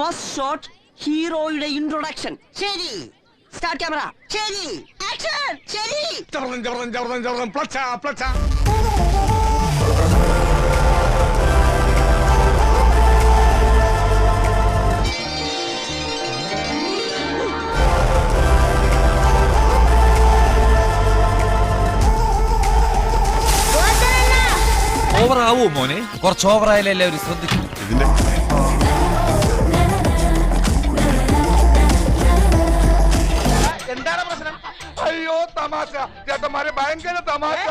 First shot ഹീറോയുടെ introduction ശരി. Start camera ശരി. ആക്ഷൻ ശരി. ജവർദ്ധൻ ജവർദ്ധൻ ജവർദ്ധൻ ജവർദ്ധൻ പ്ലച്ച പ്ലച്ച. ഓവർ ആവോ മോനെ? കുറച്ച് ഓവർ ആയാലും എല്ലാവരും ശ്രദ്ധിക്കും. എന്താണ് തമാശ. ചേട്ടന്മാരെ ഭയങ്കര തമാശ.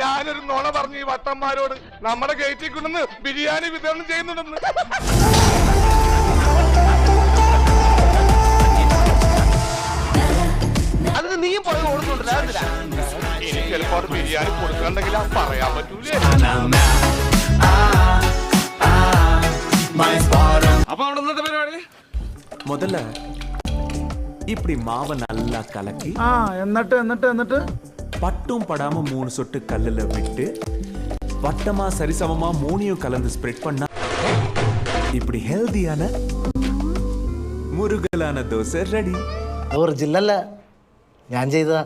ഞാനൊരു നോണ പറഞ്ഞു ഈ വട്ടന്മാരോട്. നമ്മുടെ ഗേറ്റിൽ കൊണ്ടുവന്ന് ബിരിയാണി വിതരണം ചെയ്യുന്നുണ്ടെന്ന്. അതിന് നീയും പുറകെ ഓടുന്നുണ്ടല്ല എനിക്ക് ചിലപ്പോ ബിരിയാണി കൊടുക്കണ്ടെങ്കിൽ പറയാൻ പറ്റൂലേ. അപ്പൊ അവിടെ പരിപാടി? മുതല இப்படி மாவை நல்லா கலக்கி ആ എന്നിട്ട് എന്നിട്ട് എന്നിട്ട് பட்டும் படாம மூணு சொட்டு கல்லுல விட்டு வட்டமா சரிசமமா மூணையும் கலந்து ஸ்ப்ரெட் பண்ணா இப்படி ஹெல்தியான முருகலான தோசை ரெடி ഒറിജിനൽ അല്ല ഞാൻ ചെയ്തതാ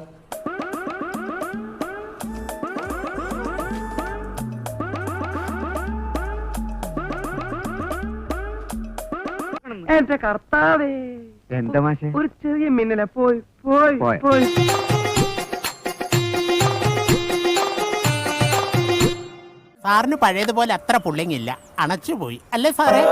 എന്റെ കർത്താവേ എന്താ മാഷെ? ഒരു ചെറിയ മിന്നല. പോയി പോയി. പോയി. സാറിന് പഴയതുപോലെ അത്ര പുള്ളിങ്ങില്ല. അണച്ചുപോയി. അല്ലേ സാറേ?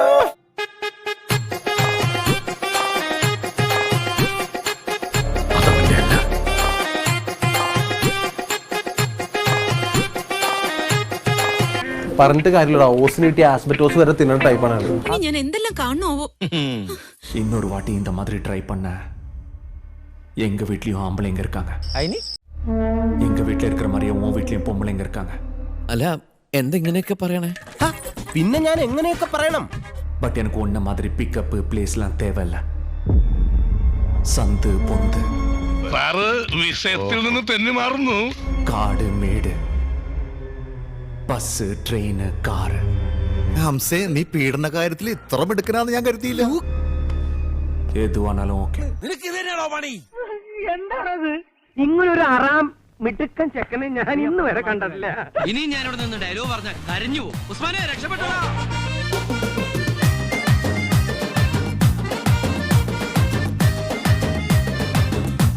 പറഞ്ഞിട്ട് കാര്യമില്ലടാ ഓസിന് കിട്ടിയ ആസ്ബറ്റോസ് വരെ തിന്നുന്ന ടൈപ്പാണ് ആള്. ഇനി ഞാൻ എന്തെല്ലാം കാണുമോ இன்னொரு வாட்டி இந்த மாதிரி ட்ரை பண்ண எங்க வீட்லயும் ஆம்பளைங்க இருக்காங்க അതിന് எங்க வீட்ல இருக்கிற மாதிரியே உன் வீட்லயும் பொம்பளைங்க இருக்காங்க അല്ല എന്തെങ്ങനെയൊക്കെ പറയണേ ഹ, പിന്നെ ഞാൻ എങ്ങനെയൊക്കെ പറയണം பட் எனக்கு ஒன்ன மாதிரி பிக்கப் பிளேஸ்லாம் தேவையில்ல சந்து பொந்து സാറ് വിഷയത്തിൽ നിന്ന് തെന്നി മാറുന്നു കാട് മേട് ബസ് ട്രെയിന് കാറ് ഹംസേ നീ പീഡന കാര്യത്തിൽ ഇത്ര മിടുക്കനാന്ന് ഞാൻ കരുതിയില്ല. ഏതുവാണാലും ഓക്കെ. എന്താണത്? ഇങ്ങനൊരു അറാം മിടുക്കൻ ചെക്കനെ ഞാൻ ഇന്ന് വരെ കണ്ടിട്ടില്ല. ഇനി ഞാനിവിടെ നിന്ന് ഡയലോഗ് പറഞ്ഞാൽ കരഞ്ഞു പോകും. ഉസ്മാനെ രക്ഷപ്പെട്ടോ